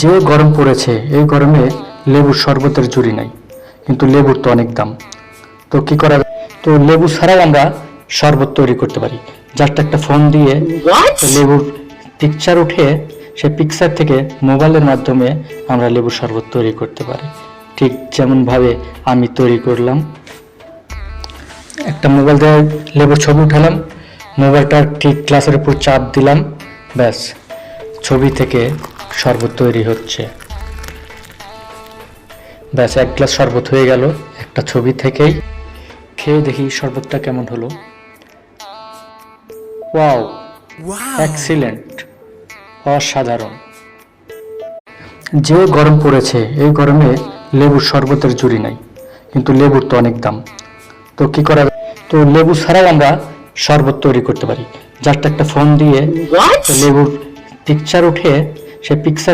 যে গরম পড়েছে এই গরমে লেবুর শরবতের জুড়ি নাই কিন্তু লেবুর তো অনেক দাম। তো কি করা তো লেবু ছাড়াও আমরা শরবত তৈরি করতে পারি। জাস্ট একটা ফোন দিয়ে লেবুর পিকচার উঠে সেই পিকচার থেকে মোবাইলের মাধ্যমে আমরা লেবুর শরবত তৈরি করতে পারি। ঠিক যেমনভাবে আমি তৈরি করলাম। একটা মোবাইল দিয়ে লেবুর ছবি উঠালাম। মোবাইলটা ঠিক গ্লাসের উপর চাপ দিলাম। ব্যাস ছবি থেকে শরবত তৈরি হচ্ছে। ব্যাস এক গ্লাস শরবত হয়ে গেল একটা ছবি থেকেই। খেয়ে দেখি শরবতটা কেমন হলো। ওয়াও এক্সিলেন্ট অসাধারণ। যে গরম পড়েছে এই গরমে লেবুর শরবতের জুড়ি নাই কিন্তু লেবুর তো অনেক দাম। তো কি করা? তো লেবু ছাড়াও আমরা শরবত তৈরি করতে পারি। জাস্ট একটা ফোন দিয়ে লেবুর পিকচার উঠে পিকচার